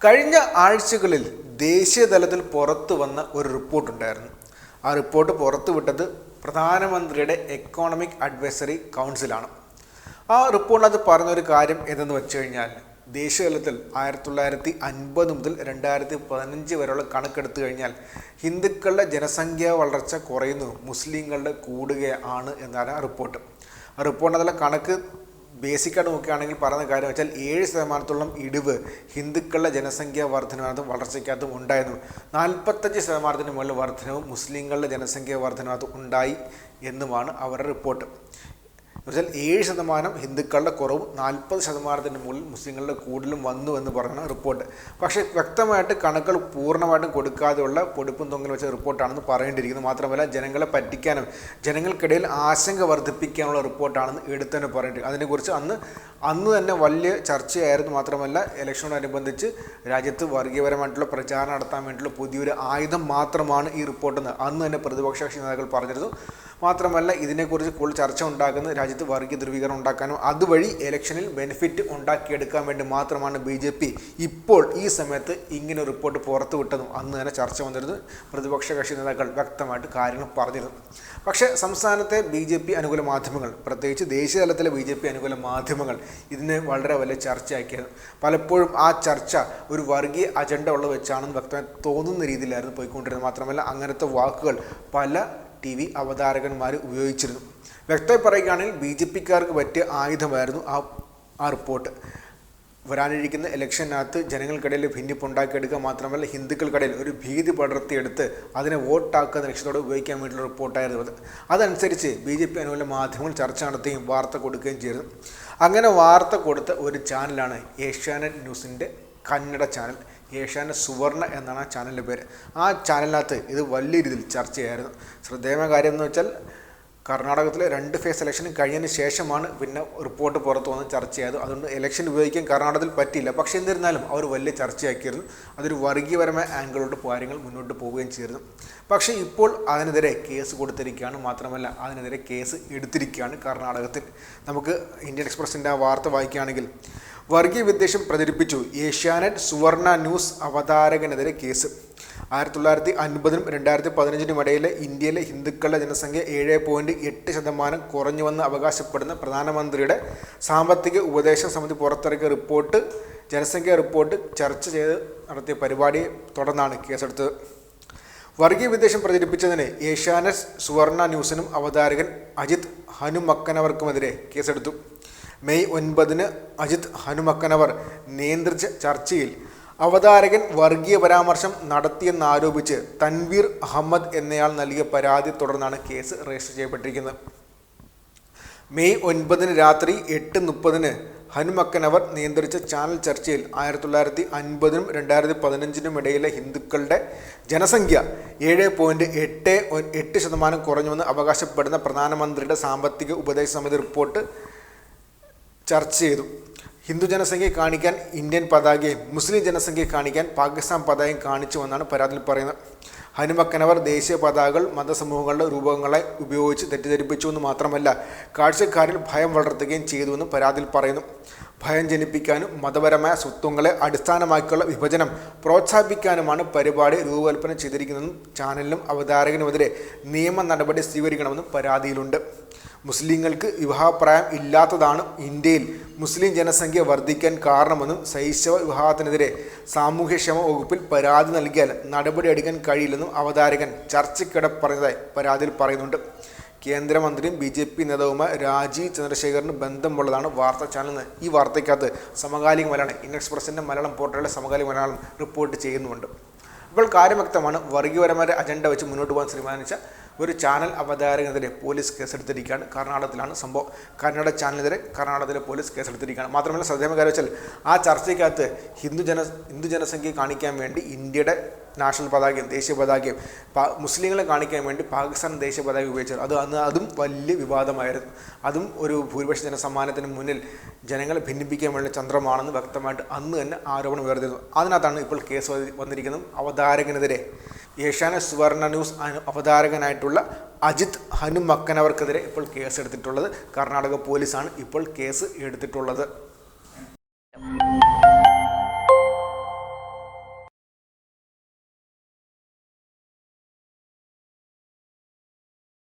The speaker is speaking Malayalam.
കഴിഞ്ഞ ആഴ്ചകളിൽ ദേശീയ തലത്തിൽ പുറത്തു വന്ന ഒരു റിപ്പോർട്ടുണ്ടായിരുന്നു ആ റിപ്പോർട്ട് പുറത്തുവിട്ടത് പ്രധാനമന്ത്രിയുടെ എക്കോണമിക് അഡ്വൈസറി കൗൺസിലാണ് ആ റിപ്പോർട്ടിനകത്ത് പറഞ്ഞൊരു കാര്യം എന്തെന്ന് വെച്ച് കഴിഞ്ഞാൽ ദേശീയ തലത്തിൽ ആയിരത്തി തൊള്ളായിരത്തി അൻപത് മുതൽ രണ്ടായിരത്തി പതിനഞ്ച് വരെയുള്ള കണക്കെടുത്തു കഴിഞ്ഞാൽ ഹിന്ദുക്കളുടെ ജനസംഖ്യ വളർച്ച കുറയുന്നു മുസ്ലിങ്ങളുടെ കൂടുകയാണ് എന്നാണ് റിപ്പോർട്ട് ആ റിപ്പോർട്ടിനകത്തുള്ള കണക്ക് ബേസിക്കായിട്ട് നോക്കുകയാണെങ്കിൽ പറയുന്ന കാര്യം വെച്ചാൽ ഏഴ് ശതമാനത്തോളം ഇടിവ് ഹിന്ദുക്കളുടെ ജനസംഖ്യ വർധനവതും വളർച്ചയ്ക്കകത്തും ഉണ്ടായിരുന്നു. നാൽപ്പത്തഞ്ച് ശതമാനത്തിന് മുകളിൽ വർധനവും മുസ്ലിങ്ങളുടെ ജനസംഖ്യ വർധനവതും ഉണ്ടായി എന്നുമാണ് അവരുടെ റിപ്പോർട്ട്. എന്നുവെച്ചാൽ ഏഴ് ശതമാനം ഹിന്ദുക്കളുടെ കുറവും നാൽപ്പത് ശതമാനത്തിന് മുകളിൽ മുസ്ലിങ്ങളുടെ കൂടുതലും വന്നു എന്ന് പറയുന്ന റിപ്പോർട്ട്. പക്ഷേ വ്യക്തമായിട്ട് കണക്കുകൾ പൂർണമായിട്ടും കൊടുക്കാതെയുള്ള പൊടിപ്പും തൊങ്ങൽ വെച്ച റിപ്പോർട്ടാണെന്ന് പറയേണ്ടിയിരിക്കുന്നത് മാത്രമല്ല ജനങ്ങളെ പറ്റിക്കാനും ജനങ്ങൾക്കിടയിൽ ആശങ്ക വർദ്ധിപ്പിക്കാനുള്ള റിപ്പോർട്ടാണെന്ന് എടുത്തു തന്നെ പറയേണ്ടി അതിനെക്കുറിച്ച് അന്ന് അന്ന് തന്നെ വലിയ ചർച്ചയായിരുന്നു. മാത്രമല്ല ഇലക്ഷനോടനുബന്ധിച്ച് രാജ്യത്ത് വർഗീയപരമായിട്ടുള്ള പ്രചാരണം നടത്താൻ വേണ്ടിയുള്ള പുതിയൊരു ആയുധം മാത്രമാണ് ഈ റിപ്പോർട്ടെന്ന് അന്ന് തന്നെ പ്രതിപക്ഷ കക്ഷി നേതാക്കൾ പറഞ്ഞിരുന്നു. മാത്രമല്ല ഇതിനെക്കുറിച്ച് കൂടുതൽ ചർച്ച ഉണ്ടാക്കുന്ന രാജ്യത്ത് വർഗീയ ധ്രുവീകരണം ഉണ്ടാക്കാനും അതുവഴി ഇലക്ഷനിൽ ബെനിഫിറ്റ് ഉണ്ടാക്കിയെടുക്കാൻ വേണ്ടി മാത്രമാണ് ബി ജെ പി ഇപ്പോൾ ഈ സമയത്ത് ഇങ്ങനെ റിപ്പോർട്ട് പുറത്തു വിട്ടതും. അന്ന് തന്നെ ചർച്ച വന്നിരുന്നു. പ്രതിപക്ഷ കക്ഷി നേതാക്കൾ വ്യക്തമായിട്ട് കാര്യങ്ങൾ പറഞ്ഞിരുന്നു. പക്ഷേ സംസ്ഥാനത്തെ ബി ജെ പി അനുകൂല മാധ്യമങ്ങൾ പ്രത്യേകിച്ച് ദേശീയ തലത്തിലെ ബി ജെ പി അനുകൂല മാധ്യമങ്ങൾ ഇതിനെ വളരെ വലിയ ചർച്ചയാക്കിയായിരുന്നു പലപ്പോഴും ആ ചർച്ച ഒരു വർഗീയ അജണ്ട ഉള്ളത് വെച്ചാണെന്ന് വ്യക്തമായി തോന്നുന്ന രീതിയിലായിരുന്നു പോയിക്കൊണ്ടിരുന്നത്. മാത്രമല്ല അങ്ങനത്തെ വാക്കുകൾ പല ടി വി അവതാരകന്മാർ ഉപയോഗിച്ചിരുന്നു. വ്യക്തമായി പറയുകയാണെങ്കിൽ ബി ജെ പിക്കാർക്ക് പറ്റിയ ആയുധമായിരുന്നു ആ ആ റിപ്പോർട്ട്. വരാനിരിക്കുന്ന ഇലക്ഷനകത്ത് ജനങ്ങൾക്കിടയിൽ ഭിന്നിപ്പുണ്ടാക്കിയെടുക്കുക മാത്രമല്ല ഹിന്ദുക്കൾക്കിടയിൽ ഒരു ഭീതി പടർത്തിയെടുത്ത് അതിനെ വോട്ടാക്കുന്ന ലക്ഷ്യത്തോടെ ഉപയോഗിക്കാൻ വേണ്ടിയുള്ള റിപ്പോർട്ടായിരുന്നു അത്. അതനുസരിച്ച് ബി ജെ പി അനുകൂല മാധ്യമങ്ങൾ ചർച്ച നടത്തുകയും വാർത്ത കൊടുക്കുകയും ചെയ്തു അങ്ങനെ വാർത്ത കൊടുത്ത ഒരു ചാനലാണ് ഏഷ്യാനെറ്റ് ന്യൂസിന്റെ കന്നഡ ചാനൽ. ഏഷ്യാനെറ്റ് സുവർണ എന്നാണ് ആ ചാനലിന്റെ പേര്. ആ ചാനലിനകത്ത് ഇത് വലിയ രീതിയിൽ ചർച്ചയായിരുന്നു ശ്രദ്ധേയമായ കാര്യം എന്ന് വെച്ചാൽ കർണാടകത്തിലെ രണ്ട് ഫേസ് ഇലക്ഷൻ കഴിഞ്ഞതിന് ശേഷമാണ് പിന്നെ റിപ്പോർട്ട് പുറത്തു വന്ന് ചർച്ചയായത് അതുകൊണ്ട് ഇലക്ഷൻ ഉപയോഗിക്കാൻ കർണാടകത്തിൽ പറ്റിയില്ല. പക്ഷേ എന്നിരുന്നാലും അവർ വലിയ ചർച്ചയാക്കിയിരുന്നു. അതൊരു വർഗീയപരമായ ആംഗിളോട്ട് കാര്യങ്ങൾ മുന്നോട്ട് പോവുകയും ചെയ്തിരുന്നു. പക്ഷേ ഇപ്പോൾ അതിനെതിരെ കേസ് കൊടുത്തിരിക്കുകയാണ്. മാത്രമല്ല അതിനെതിരെ കേസ് എടുത്തിരിക്കുകയാണ് കർണാടകത്തിൽ. നമുക്ക് ഇന്ത്യൻ എക്സ്പ്രസിന്റെ ആ വാർത്ത വായിക്കുകയാണെങ്കിൽ വർഗീയ വിദ്വേഷം പ്രചരിപ്പിച്ചു. ഏഷ്യാനെറ്റ് സുവർണ ന്യൂസ് അവതാരകനെതിരെ കേസ്. ആയിരത്തി തൊള്ളായിരത്തി അൻപതിനും രണ്ടായിരത്തി പതിനഞ്ചിനും ഇടയിലെ ഇന്ത്യയിലെ ഹിന്ദുക്കളുടെ ജനസംഖ്യ ഏഴ് പോയിന്റ് എട്ട് ശതമാനം കുറഞ്ഞുവെന്ന് അവകാശപ്പെടുന്ന പ്രധാനമന്ത്രിയുടെ സാമ്പത്തിക ഉപദേശ സമിതി പുറത്തിറക്കിയ റിപ്പോർട്ട് ജനസംഖ്യ റിപ്പോർട്ട് ചർച്ച ചെയ്ത് നടത്തിയ പരിപാടിയെ തുടർന്നാണ് കേസെടുത്തത്. വർഗീയ വിദ്വേഷം പ്രചരിപ്പിച്ചതിന് ഏഷ്യാനെറ്റ് സുവർണ ന്യൂസിനും അവതാരകൻ അജിത് ഹനുമക്കനവർക്കുമെതിരെ കേസെടുത്തു. മെയ് ഒൻപതിന് അജിത് ഹനുമക്കനവർ നിയന്ത്രിച്ച ചർച്ചയിൽ അവതാരകൻ വർഗീയ പരാമർശം നടത്തിയെന്നാരോപിച്ച് തൻവീർ അഹമ്മദ് എന്നയാൾ നൽകിയ പരാതി തുടർന്നാണ് കേസ് രജിസ്റ്റർ ചെയ്യപ്പെട്ടിരിക്കുന്നത്. മെയ് ഒൻപതിന് രാത്രി എട്ട് മുപ്പതിന് ഹനുമക്കനവർ നിയന്ത്രിച്ച ചാനൽ ചർച്ചയിൽ ആയിരത്തി തൊള്ളായിരത്തി അൻപതിനും രണ്ടായിരത്തി പതിനഞ്ചിനും ഇടയിലെ ഹിന്ദുക്കളുടെ ജനസംഖ്യ ഏഴ് പോയിന്റ് എട്ട് എട്ട് ശതമാനം കുറഞ്ഞുവെന്ന് അവകാശപ്പെടുന്ന പ്രധാനമന്ത്രിയുടെ സാമ്പത്തിക ഉപദേശ സമിതി റിപ്പോർട്ട് ചർച്ച ചെയ്തു. ഹിന്ദു ജനസംഖ്യ കാണിക്കാൻ ഇന്ത്യൻ പതാകയും മുസ്ലിം ജനസംഖ്യ കാണിക്കാൻ പാകിസ്ഥാൻ പതാകയും കാണിച്ചുവെന്നാണ് പരാതിയിൽ പറയുന്നത്. ഹനുമക്കനവർ ദേശീയ പതാകകൾ മതസമൂഹങ്ങളുടെ രൂപങ്ങളെ ഉപയോഗിച്ച് തെറ്റിദ്ധരിപ്പിച്ചുവെന്ന് മാത്രമല്ല കാഴ്ചക്കാരിൽ ഭയം വളർത്തുകയും ചെയ്തുവെന്ന് പരാതിയിൽ പറയുന്നു. ഭയം ജനിപ്പിക്കാനും മതപരമായ സ്വത്വങ്ങളെ അടിസ്ഥാനമാക്കിയുള്ള വിഭജനം പ്രോത്സാഹിപ്പിക്കാനുമാണ് പരിപാടി രൂപകൽപ്പന ചെയ്തിരിക്കുന്നതെന്നും ചാനലിനും അവതാരകനുമെതിരെ നിയമ നടപടി സ്വീകരിക്കണമെന്നും പരാതിയിലുണ്ട്. മുസ്ലിങ്ങൾക്ക് വിവാഹപ്രായം ഇല്ലാത്തതാണ് ഇന്ത്യയിൽ മുസ്ലിം ജനസംഖ്യ വർദ്ധിക്കാൻ കാരണമെന്നും ശൈശവ വിവാഹത്തിനെതിരെ സാമൂഹ്യക്ഷമ വകുപ്പിൽ പരാതി നൽകിയാൽ നടപടി എടുക്കാൻ കഴിയില്ലെന്നും അവതാരകൻ ചർച്ചയ്ക്കിടെ പറഞ്ഞതായി പരാതിയിൽ പറയുന്നുണ്ട്. കേന്ദ്രമന്ത്രിയും ബി ജെ പി നേതാവുമായ രാജീവ് ചന്ദ്രശേഖറിന് ബന്ധമുള്ളതാണ് വാർത്താ ചാനലിന് ഈ വാർത്തയ്ക്കകത്ത് സമകാലിക മലയാളം ഇൻഎക്സ്പ്രസിന്റെ മലയാളം പോർട്ടലിലെ സമകാലിക മലയാളം റിപ്പോർട്ട് ചെയ്യുന്നുണ്ട് ഇപ്പോൾ കാര്യം വ്യക്തമാണ്. വർഗീയപരമായ അജണ്ട വെച്ച് മുന്നോട്ട് പോകാൻ തീരുമാനിച്ച ഒരു ചാനൽ അവതാരകനെതിരെ പോലീസ് കേസെടുത്തിരിക്കുകയാണ്. കർണാടകത്തിലാണ് സംഭവം. കന്നഡ ചാനലിനെതിരെ കർണാടകത്തിലെ പോലീസ് കേസെടുത്തിരിക്കുകയാണ്. മാത്രമല്ല ശ്രദ്ധേയ കാര്യം വെച്ചാൽ ആ ചർച്ചയ്ക്കകത്ത് ഹിന്ദു ജന ഹിന്ദു ജനസംഖ്യ കാണിക്കാൻ വേണ്ടി ഇന്ത്യയുടെ നാഷണൽ പതാകയും ദേശീയ പതാകയും മുസ്ലിങ്ങളെ കാണിക്കാൻ വേണ്ടി പാകിസ്ഥാൻ ദേശീയ പതാക ഉപയോഗിച്ചത് അത് അന്ന് അതും വലിയ വിവാദമായിരുന്നു. അതും ഒരു ഭൂരിപക്ഷ ജനസമ്മാനത്തിന് മുന്നിൽ ജനങ്ങളെ ഭിന്നിപ്പിക്കാൻ വേണ്ടി ചന്ദ്രമാണെന്ന് വ്യക്തമായിട്ട് അന്ന് തന്നെ ആരോപണം ഉയർത്തിയിരുന്നു അതിനകത്താണ് ഇപ്പോൾ കേസ് വന്നിരിക്കുന്നത്. അവതാരകനെതിരെ ഏഷ്യാനെറ്റ് സുവർണ ന്യൂസ് അവതാരകനായിട്ടുള്ള അജിത് ഹനുമക്കനവർക്കെതിരെ ഇപ്പോൾ കേസ് എടുത്തിട്ടുള്ളത് കർണാടക പോലീസാണ് ഇപ്പോൾ കേസ് എടുത്തിട്ടുള്ളത്.